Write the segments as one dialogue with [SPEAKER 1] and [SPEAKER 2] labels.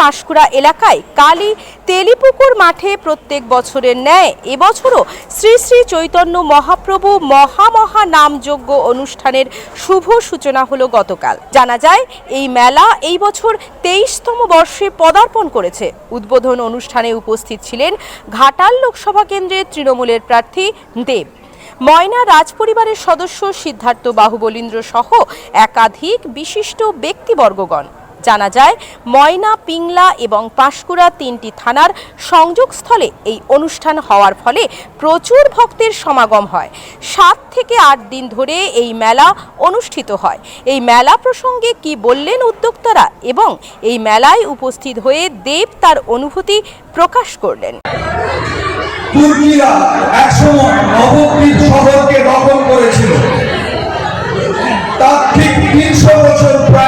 [SPEAKER 1] পাঁশকুড়া এলাকায় কালী তেলিপুকুর মাঠে প্রত্যেক বছরের ন্যায়, এবছরও শ্রী শ্রী চৈতন্য মহাপ্রভু মহামহা নামযজ্ঞ অনুষ্ঠানের শুভ সূচনা হলো গতকাল। জানা যায়, এই মেলা এই বছর তেইশতম বর্ষে পদার্পণ করেছে। উদ্বোধন অনুষ্ঠানে উপস্থিত ছিলেন ঘাটাল লোকসভা কেন্দ্রের তৃণমূলের প্রার্থী দেব। ময়না রাজপরিবারের সদস্য সিদ্ধার্থ বাহুবলীন্দ্র সহ একাধিক বিশিষ্ট ব্যক্তিবর্গগণ। জানা যায়, ময়না, পিংলা এবং পাঁশকুড়া তিনটি থানার সংযোগস্থলে এই অনুষ্ঠান হওয়ার ফলে প্রচুর ভক্তের সমাগম হয়। সাত থেকে আট দিন ধরে এই মেলা অনুষ্ঠিত হয়। এই মেলা প্রসঙ্গে কি বললেন উদ্যোক্তারা এবং এই মেলায় উপস্থিত হয়ে দেব তার অনুভূতি প্রকাশ করলেন।
[SPEAKER 2] তার ঠিক তিনশো বছর প্রায়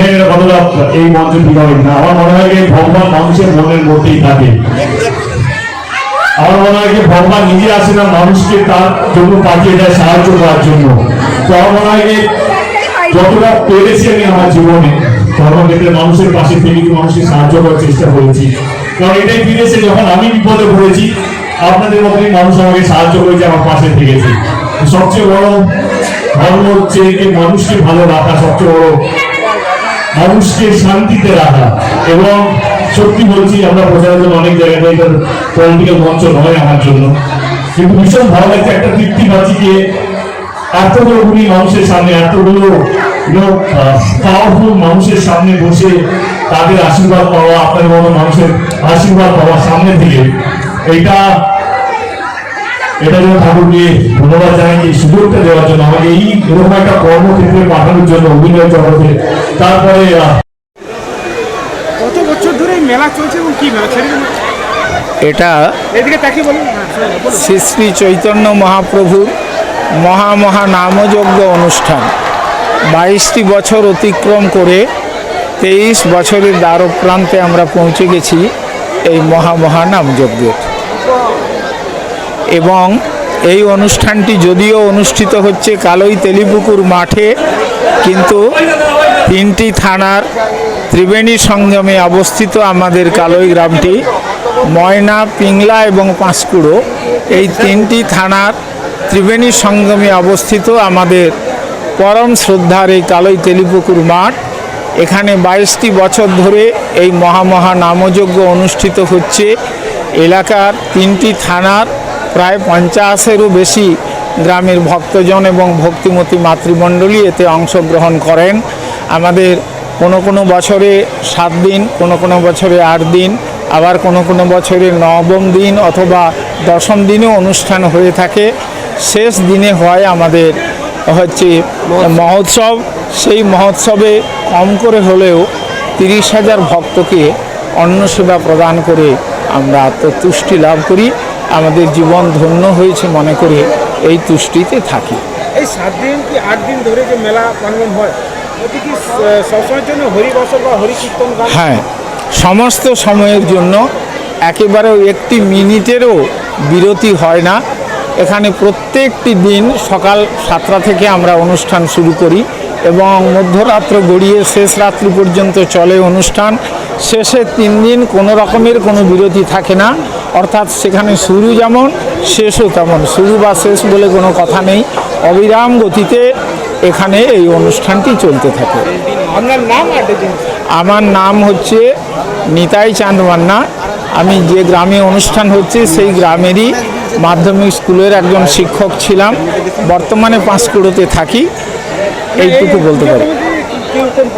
[SPEAKER 3] জানি কতটা এই মঞ্চ ঠিক হবে না, আমার মনে হয় যে ভগবান মানুষের মনের মধ্যেই থাকে। আমার মনে হয় যে ভগবান নিজে আসে না, মানুষকে তার জন্য পাঠিয়ে দেয়, সাহায্য করার জন্য। তো আমার মনে হয় যে যতটা পেরেছি আমি আমার জীবনে ধর্মক্ষেত্রে মানুষের পাশে থেকে মানুষকে সাহায্য করার চেষ্টা করেছি। কারণ এটাই যখন আমি বিপদে পড়েছি, আপনাদের মতনই মানুষ আমাকে সাহায্য করেছে, আমার পাশে থেকেছে। সবচেয়ে বড় ধর্ম হচ্ছে যে মানুষকে ভালো রাখা সবচেয়ে বড়। মানুষকে শান্তিতে রাখা। এবং সত্যি বলছি, আমরা প্রচারের জন্য অনেক জায়গায় পলিটিক্যাল মঞ্চ নয় আমার জন্য। কিন্তু ভীষণ ভালো লাগছে একটা তৃপ্তি পাচ্ছি যে এতগুলো গুলি মানুষের সামনে, এতগুলো পাওয়ারফুল মানুষের সামনে বসে তাদের আশীর্বাদ পাওয়া আপনার মতো মানুষের আশীর্বাদ পাওয়া সামনে থেকে, এইটা এটা জন্য ঠাকুরকে ধন্যবাদ জানাই এই সুযোগটা দেওয়ার জন্য আমাকে এই এরকম একটা কর্মক্ষেত্রে পাঠানোর জন্য অভিনয় জগতে। তারপরে
[SPEAKER 4] কত বছর ধরে এই মেলা চলছে এবং কি মেলা? ছেড়ে
[SPEAKER 5] এটা
[SPEAKER 4] এদিকে তাকিয়ে বলুন। হ্যাঁ।
[SPEAKER 5] শ্রী শ্রী চৈতন্য মহাপ্রভুর মহা মহা নামযজ্ঞ অনুষ্ঠান। বাইশটি বছর অতিক্রম করে তেইশ বছরের দ্বারপ্রান্তে আমরা পৌঁছে গেছি এই মহা মহা নামযজ্ঞের। এবং এই অনুষ্ঠানটি যদিও অনুষ্ঠিত হচ্ছে কালই তেলিপুকুর মাঠে, কিন্তু তিনটি থানার ত্রিবেণী সংযমে অবস্থিত আমাদের কালই গ্রামটি, ময়না, পিংলা এবং পাঁশকুড়ো। এই তিনটি থানার ত্রিবেণী সংগমে অবস্থিত আমাদের পরম শ্রদ্ধার এই কালই তেলিপুকুর মাঠ। এখানে বাইশটি বছর ধরে এই মহামহা নামযজ্ঞ অনুষ্ঠিত হচ্ছে। এলাকার তিনটি থানার প্রায় পঞ্চাশেরও বেশি গ্রামের ভক্তজন এবং ভক্তিমতী মাতৃমণ্ডলী এতে অংশগ্রহণ করেন। আমাদের কোনো কোনো বছরে সাত দিন, কোনো কোনো বছরে আট দিন, আবার কোনো কোনো বছরে নবম দিন অথবা দশম দিনেও অনুষ্ঠান হয়ে থাকে। শেষ দিনে হয় আমাদের হচ্ছে মহোৎসব। সেই মহোৎসবে কম করে হলেও তিরিশ হাজার ভক্তকে অন্ন সেবা প্রদান করে আমরা আত্মতুষ্টি লাভ করি। আমাদের জীবন ধন্য হয়েছে মনে করে এই তুষ্টিতে থাকি।
[SPEAKER 4] এই সাত দিন কি আট দিন ধরে যে মেলা প্রাঙ্গণ হয় ওটি কি সবসময়ের জন্য হরিবসর বা হরি কীর্তন গান?
[SPEAKER 5] হ্যাঁ সমস্ত সময়ের জন্য একেবারেও একটি মিনিটেরও বিরতি হয় না। এখানে প্রত্যেকটি দিন সকাল সাতটা থেকে আমরা অনুষ্ঠান শুরু করি। এবং মধ্যরাত্র গড়িয়ে শেষ রাত্রি পর্যন্ত চলে অনুষ্ঠান। শেষে তিন দিন কোনো রকমের কোনো বিরতি থাকে না। অর্থাৎ সেখানে শুরু যেমন শেষও তেমন। শুরু বা শেষ বলে কোনো কথা নেই। অবিরাম গতিতে এখানে এই অনুষ্ঠানটি চলতে থাকে।
[SPEAKER 4] আপনার নাম
[SPEAKER 5] আমার নাম হচ্ছে নিতাই চাঁদ মান্না আমি যে গ্রামে অনুষ্ঠান হচ্ছে সেই গ্রামেরই মাধ্যমিক স্কুলের একজন শিক্ষক ছিলাম। বর্তমানে পাঁশকুড়োতে থাকি। এইটুকু বলতে পারি?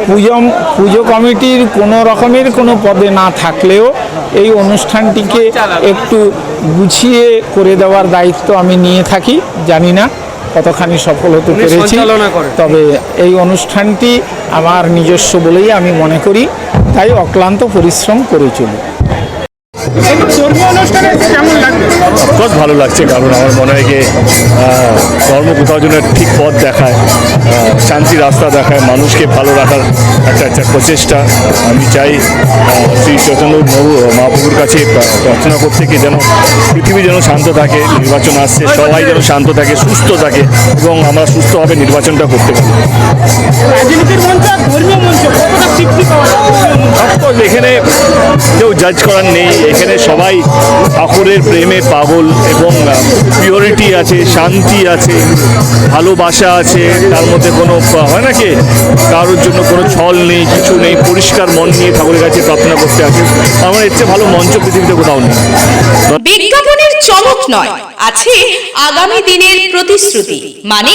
[SPEAKER 5] পুজো পুজো কমিটির কোনো রকমের কোনো পদে না থাকলেও এই অনুষ্ঠানটিকে একটু গুছিয়ে করে দেওয়ার দায়িত্ব আমি নিয়ে থাকি জানি না কতখানি সফল হতে পেরেছি। তবে এই অনুষ্ঠানটি আমার নিজস্ব বলেই আমি মনে করি তাই অক্লান্ত পরিশ্রম করে চলি।
[SPEAKER 3] অফকোর্স ভালো লাগছে কারণ আমার মনে হয় যে ধর্ম কোথাও যেন ঠিক পথ দেখায় শান্তি রাস্তা দেখায় মানুষকে ভালো রাখার একটা একটা প্রচেষ্টা। আমি চাই শ্রী চৈতন্য প্রভু মহাপ্রভুর কাছে প্রা- প্রার্থনা করতে কি যেন পৃথিবী যেন শান্ত থাকে নির্বাচন আসছে সবাই যেন শান্ত থাকে সুস্থ থাকে এবং আমরা সুস্থভাবে নির্বাচনটা করতে পারি। এখানে কেউ জাজ করার নেই। এখানে সবাই ঠাকুরের প্রেমে পাগল এবং পিওরিটি আছে, শান্তি আছে, ভালোবাসা আছে। তার মধ্যে কোনো হয় নাকি কারোর জন্য কোনো ছল নেই, কিছু নেই, পরিষ্কার মন নিয়ে ঠাকুরের কাছে প্রার্থনা করতে আছে আমার এর চেয়ে ভালো মঞ্চ পৃথিবীতে কোথাও নেই।
[SPEAKER 1] বিজ্ঞাপনের চমক নয়, আছে আগামী দিনের প্রতিশ্রুতি। মানে